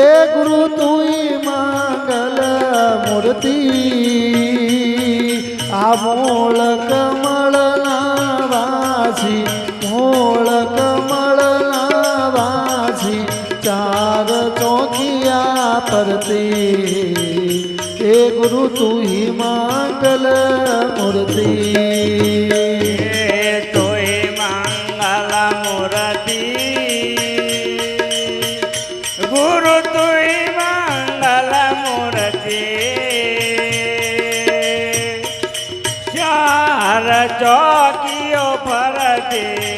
હે ગુરુ તુઈ મંગલ મૂર્તિ. આ મૂળ કમળના વાસી મૂળ કમળના વાસી, ચાર ચોકિયા પરતી હે ગુરુ તુહી મંગલ મૂર્તિ. તુહી મંગલ મૂર્તિ. ચાર ચોકીઓ ફરતી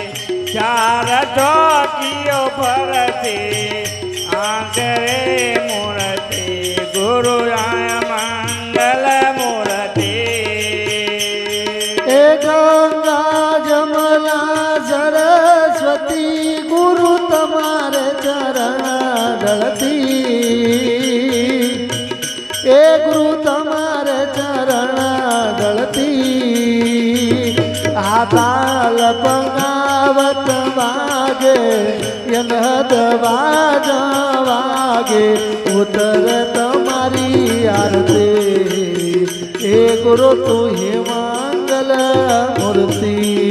ચાર ચોકીઓ ફરતી આંગરે મૂર્તિ ગુરુ આય મંગલ મૂર્તિ એ ગંગા જમના સરસ્વતી ગુરુ તમારે ચરણ ગળતી તાલ પંગાવત વાગે એનહદ વાજ વાગે. ઉતર તમારી આરતી. એ ગુરુ તું હે મંગલ મૂર્તિ.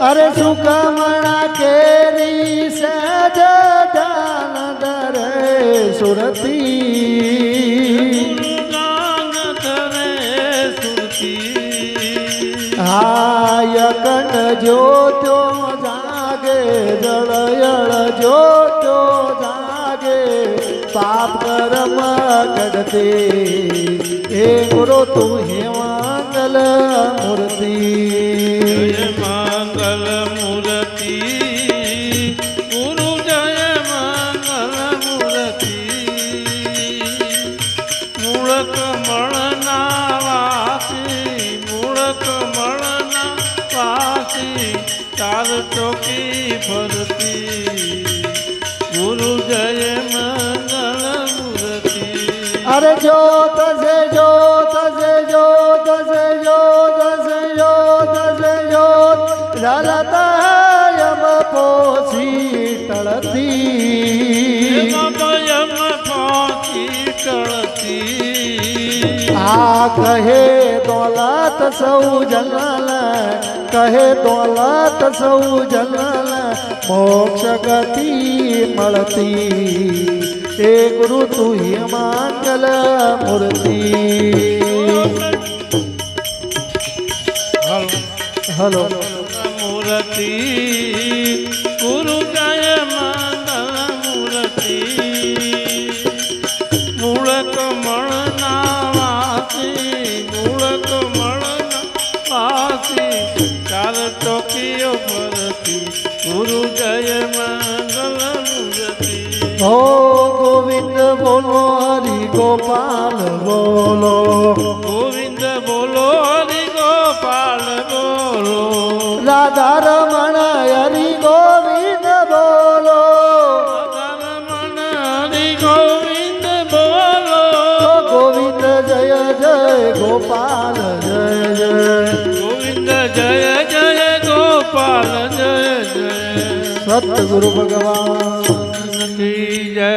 અરે સુકમણા કેરી સજ દાન દરે સુરતી? હાય કંડ જ્યોત્યો જાગે જળયળ જોજો જાગે, પાપ કર્મ કડતે હે ગુરુ તું હે માંગલ મૂર્તિ. મંગલ મૂર્તિ, ગુરુ જય માંગલ મૂર્તિ. મૂળ કમળના વાસી મૂળ કમળના વાસી ચાર ચોકી ફરતી ગુરુ જય મંગલ મૂર્તિ. અરે જોત સે જોત સે જોત સે જોત સે જોત સે જોત રલતાયમ પોસી તળતી. ભયમ પહોંચી ટળતી આ કહે દોલત સૌ જનલ કહે દોલત સૌ જનલ. મોક્ષ ગતિ મળતી. એ ગુરુ તું હિ મંગલ મૂર્તિ હલો. મૂર્તિ. ગુરુ જય મંગલ હો ગોવિંદ બોલો હરિ ગોપાલ બોલો. ગોવિંદ બોલો હરિ ગોપાલ બોલો. રાધા રમણ હરિ ગોવિંદ બોલો રમણ હરિ ગોવિંદ બોલો ગોવિંદ જય જય ગોપાલ જય જય. ગોવિંદ જય સતગુરુ ભગવાન. જય